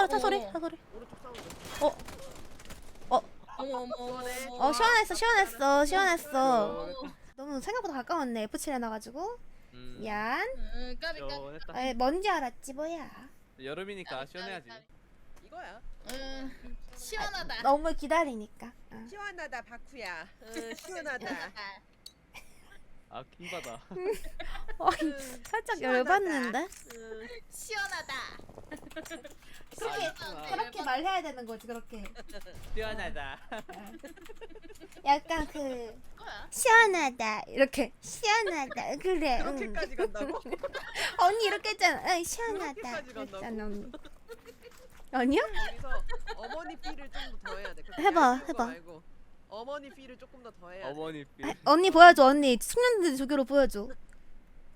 차, 차 소리. 차 소리. 사운드. 어머 어머 어머. 어 시원했어, 시원했어, 시원했어. 시원했다. 너무 생각보다 가까웠네. F7 해놔가지고. 음, 미안. 음, 까비 까비. 시원했다. 에 뭔지 알았지 뭐야. 여름이니까 시원해야지. 이거야. 음, 시원하다. 너무 기다리니까. 어. 시원하다 바쿠야. 응, 시원하다. 아 킹받아. 어이, 살짝 시원하다. 열받는데? 응. 시원하다. 그렇게 아, 그렇게 말해야 되는 거지 그렇게. 시원하다. 약간 그? 시원하다 이렇게 시원하다 그래. 응. 그렇게까지 간다고? 언니 이렇게 했잖아. 응, 시원하다. 그렇게까지 간다고? 그랬잖아 언니. 아니야? 여기서 어머니 필을 좀더 해야 돼. 그렇게 해봐, 얇은 거 해봐. 말고 어머니 필을 조금 더 더 해야 돼. 어머니 삐. 아, 언니 보여줘 언니 숙련된 조교로 보여줘.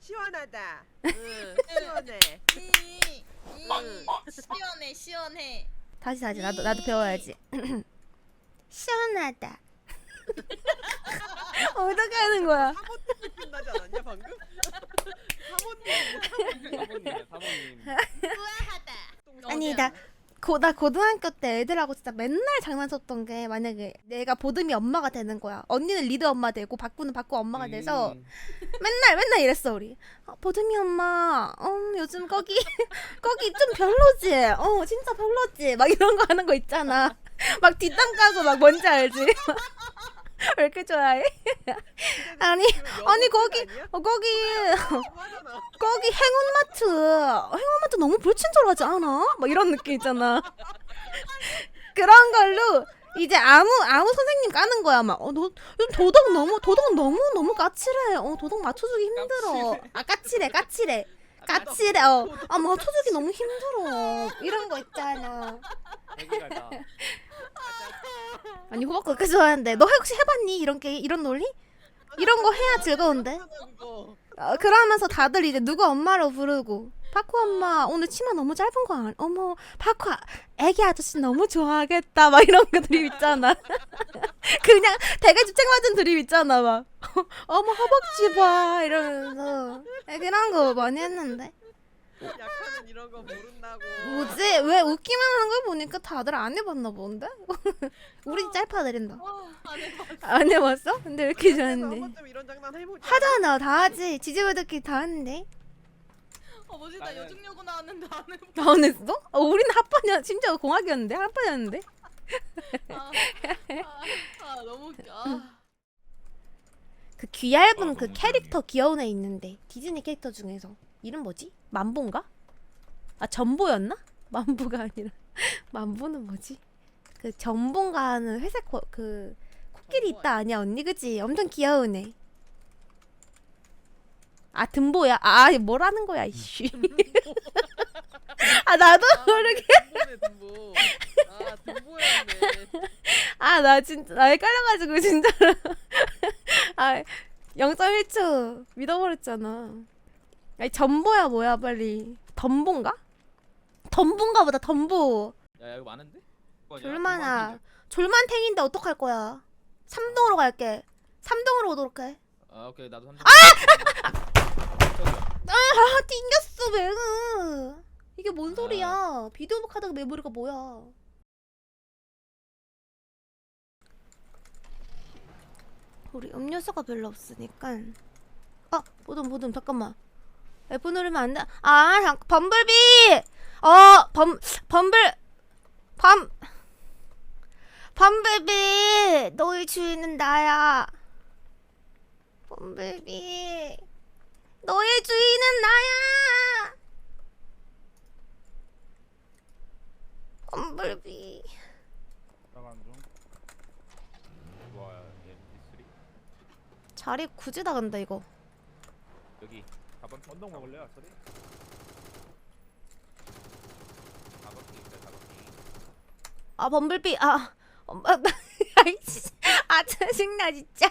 시원하다. 응, 시원해. 이, 이 시원해 시원해. 다시 다시 나도 나도 배워야지. 시원하다. 어떻게 하는 거야? 사모님 끝나지 않았냐 방금? 사모님. 사모님, 사모님. 우아하다. 아니 나 고, 나 고등학교 때 애들하고 진짜 맨날 장난쳤던 게 만약에 내가 보듬이 엄마가 되는 거야. 언니는 리드 엄마 되고 박구는 박구 엄마가 돼서 음, 맨날 맨날 이랬어 우리. 어, 보듬이 엄마, 어, 요즘 거기 거기 좀 별로지. 어 진짜 별로지. 막 이런 거 하는 거 있잖아. 막 뒷담 까고 막 뭔지 알지? 왜 이렇게 좋아해? 아니 아니 거기 어, 거기 하잖아. 거기 행운마트 행운마트 너무 불친절하지 않아? 막 이런 느낌 있잖아. 그런 걸로 이제 아무 아무 선생님 까는 거야 막. 어, 너 요즘 도덕 너무 도덕 너무 너무 까칠해. 어, 도덕 맞춰주기 힘들어. 아 까칠해 까칠해. 까칠해. 어, 아 맞춰주기 너무 힘들어. 이런 거 있잖아. 애기 같다. 아니 호박 그렇게 좋아하는데. 너 혹시 해봤니? 이런 게 이런 논리? 이런 거 해야 즐거운데. 어, 그러면서 다들 이제 누구 엄마로 부르고. 파쿠 엄마 오늘 치마 너무 짧은 거 안? 어머 파쿠 아- 애기 아저씨 너무 좋아하겠다. 막 이런 거 드립 있잖아. 그냥 되게 주책 맞은 드립 있잖아 막. 어머 허벅지 봐. 이러면서. 에, 그런 거 많이 했는데. 약하는 이런 거 모른다고. 뭐지 왜 웃기만 하는 걸 보니까 다들 안 해봤나 본데 우리 짤파 드린다 안 해봐. 안 해봤어? 근데 왜 이렇게 그래서 좋아했는데 한 번쯤 이런 장난 해보자. 하잖아 다 하지 지지부들끼리 다 하는데 어 뭐지 나 나는- 요중여고 나왔는데 안 해봐. 안 했어? 어, 우리는 합반이야. 심지어 공학이었는데 합반이었는데. 아, 아, 아 너무 웃겨. 아. 그 귀얇은 그 캐릭터 귀여운 애 있는데 디즈니 캐릭터 중에서 이름 뭐지? 만보인가? 아 전보였나? 만보가 아니라 만보는 뭐지? 그 전본가 하는 회색 코, 그 코끼리 있다 아니야 언니 그지? 엄청 귀여운 애. 아 등보야. 아 뭐라는 거야 이씨. 아 나도 모르게. 등보네 등보. 아 등보였네. 아 나 진짜 나 헷갈려가지고 진짜로 아 0.1초 믿어버렸잖아 아니 전보야 뭐야 빨리 덤보인가? 덤보인가 보다 덤보 야, 야 이거 많은데? 졸만아. 졸만탱인데 어떡할 거야? 3동으로 갈게. 3동으로 오도록 해. 아 오케이. 나도 삼. 아! 저기요. 아 튕겼어 맹은 이게 뭔 소리야? 비디오 카드 메모리가 뭐야? 우리 음료수가 별로 없으니까. 아 보듬 보듬. 잠깐만. F 누르면 안 돼? 아 잠, 범블비 어 범 범블 범 범블비 너의 주인은 나야 범블비 너의 주인은 나야. 범블비. 나간 중. 뭐야 얘 미스리? 자리 굳이 나간다 이거. 여기 4번 언덕 먹을래요, 아싸리? 4번 핑 있어요 4번 핑. 아 범블비. 아. 엄마 아이씨. 아 짜증나 진짜.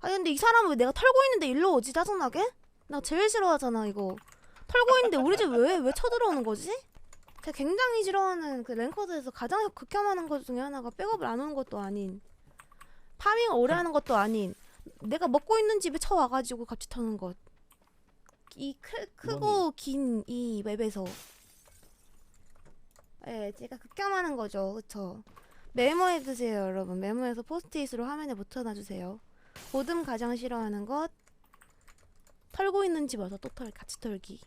아 근데 이 사람은 왜 내가 털고 있는데 일로 오지 짜증나게? 나 제일 싫어하잖아 이거. 털고 있는데 우리 집 왜 왜 쳐들어오는 거지? 제가 굉장히 싫어하는 그 랭커드에서 가장 극혐하는 것 중에 하나가 백업을 안 오는 것도 아닌 파밍을 오래 하는 것도 아닌 내가 먹고 있는 집에 쳐와가지고 같이 터는 것. 이 크, 크고 긴 이 웹에서 예, 제가 극혐하는 거죠. 그쵸? 메모해 두세요, 여러분. 메모해서 포스트잇으로 화면에 붙여놔 주세요. 보듬 가장 싫어하는 것. 털고 있는 집 와서 또 털, 같이 털기.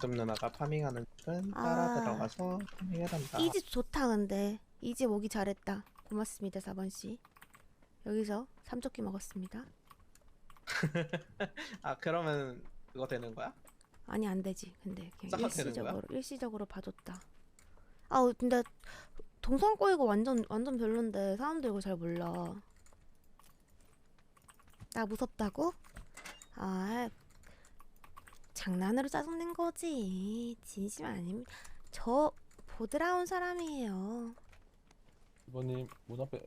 좀 누나가 파밍하는 집은 따라 아. 들어가서 파밍을 한다. 이 집 좋다, 근데. 이 집 오기 잘했다. 고맙습니다, 4번씨. 여기서 삼조끼 먹었습니다. 아 그러면 그거 되는 거야? 아니, 안 되지. 근데 그냥 싹 되는 거야? 일시적으로, 일시적으로 봐줬다. 아, 근데 동선 꼬이고 완전, 완전 별론데 사람들 이거 잘 몰라. 나 무섭다고? 아, 장난으로 짜증낸 거지. 진심 아닙니다. 저 보드라 운 사람이에요. 이번님 문 앞에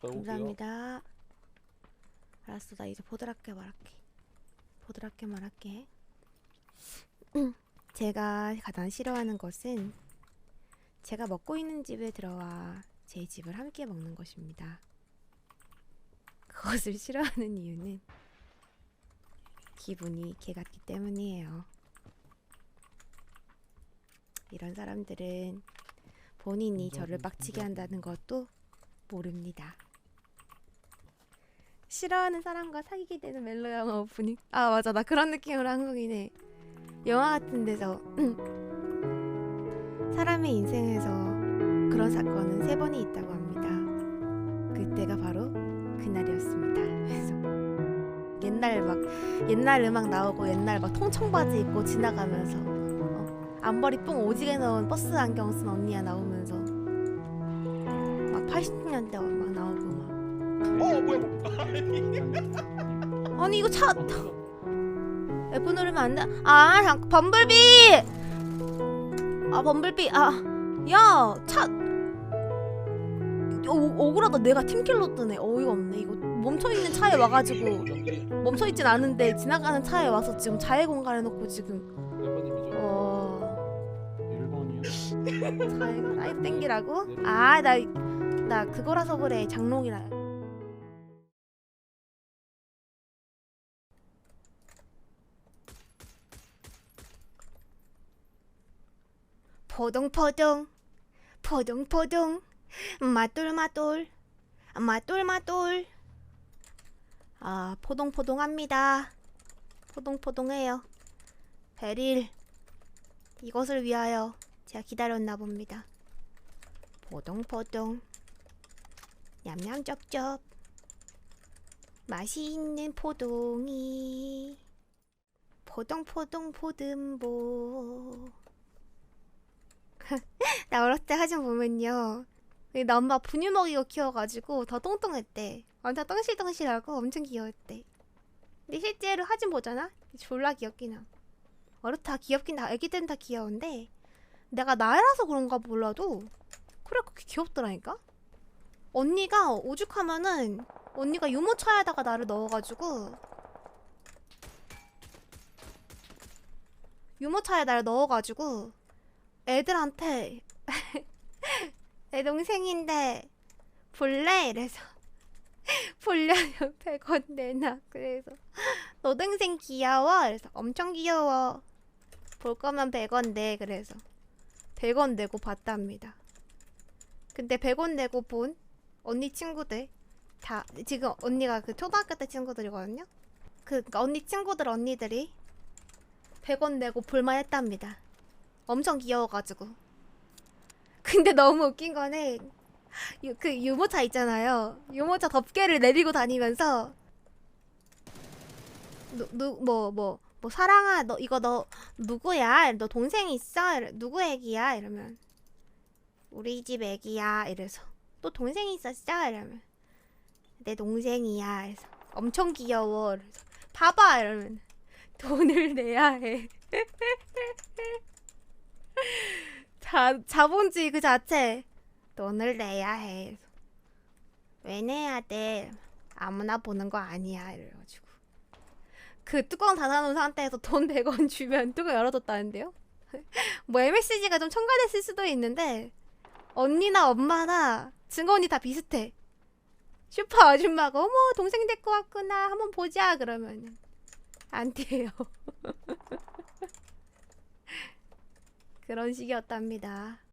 떨어오세요. 감사합니다. 알았어, 나 이제 보드랍게 말할게. 보드랍게 말할게. 제가 가장 싫어하는 것은 제가 먹고 있는 집에 들어와 제 집을 함께 먹는 것입니다. 그것을 싫어하는 이유는 기분이 개 같기 때문이에요. 이런 사람들은 본인이 저를 빡치게 한다는 것도 모릅니다. 싫어하는 사람과 사귀게 되는 멜로 영화 오프닝. 아 맞아 나 그런 느낌으로 한국인 해. 영화 같은 데서 사람의 인생에서 그런 사건은 세 번이 있다고 합니다. 그때가 바로 그날이었습니다. 그래서 옛날 막 옛날 음악 나오고 옛날 막 통청 바지 입고 지나가면서 어, 앞머리 뽕 오지게 넣은 버스 안경 쓴 언니야 나오면서 막 80년대 막 나오고 막 어 뭐야? 아니 이거 차 F 누르면 안 돼. 아, 잠 범블비. 아, 범블비. 아, 야, 차. 오, 억울하다. 내가 팀킬로 뜨네. 어이가 없네. 이거 멈춰 있는 차에 와가지고 멈춰 있진 않은데 지나가는 차에 와서 지금 자해 공간에 놓고 지금 1번님이죠. 어 1번이요. 자해 라이브 땡기라고? 아, 나 나 그거라서 그래. 장롱이라. 포동포동 포동포동 마돌마돌 마돌마돌. 아 포동포동합니다. 포동포동해요. 베릴 이것을 위하여 제가 기다렸나 봅니다. 포동포동 냠냠 쩝쩝 맛이 있는 포동이. 포동포동 포듬보 나 어렸을 때 사진 보면요. 나 엄마 분유 먹이고 키워가지고 더 똥똥했대. 완전 똥실똥실하고 엄청 귀여웠대. 근데 실제로 사진 보잖아? 졸라 귀엽긴 함. 어렸을 때다 귀엽긴 다 애기 때는 다 귀여운데 내가 나이라서 그런가 몰라도 그래 그렇게 귀엽더라니까? 언니가 오죽하면은 언니가 유모차에다가 나를 넣어가지고 유모차에 나를 넣어가지고 애들한테 내 동생인데 볼래? 이래서 보려면 100원 내놔. 그래서 너 동생 귀여워? 그래서 엄청 귀여워. 볼 거면 100원 내. 그래서 100원 내고 봤답니다. 근데 100원 내고 본 언니 친구들 다 지금 언니가 그 초등학교 때 친구들이거든요. 그 언니 친구들 언니들이 100원 내고 볼만 했답니다 엄청 귀여워가지고. 근데 너무 웃긴 거는 유, 그 유모차 있잖아요. 유모차 덮개를 내리고 다니면서 누누뭐뭐 뭐, 뭐 사랑아 너 이거 너 누구야? 너 동생 있어? 이래, 누구 애기야? 이러면 우리 집 애기야. 이래서 또 동생 있었어? 이러면 내 동생이야. 그래서 엄청 귀여워. 그래서 봐봐 이러면 돈을 내야 해. 자, 자본주의 그 자체 돈을 내야 해. 왜 내야 돼? 아무나 보는 거 아니야. 이래가지고 그 뚜껑 닫아놓은 상태에서 돈 100원 주면 뚜껑 열어뒀다는데요? 뭐 MSG가 좀 첨가됐을 수도 있는데 언니나 엄마나 증언이 다 비슷해. 슈퍼 아줌마가 어머 동생 데리고 왔구나 한번 보자 그러면 안 돼요. 그런 식이었답니다.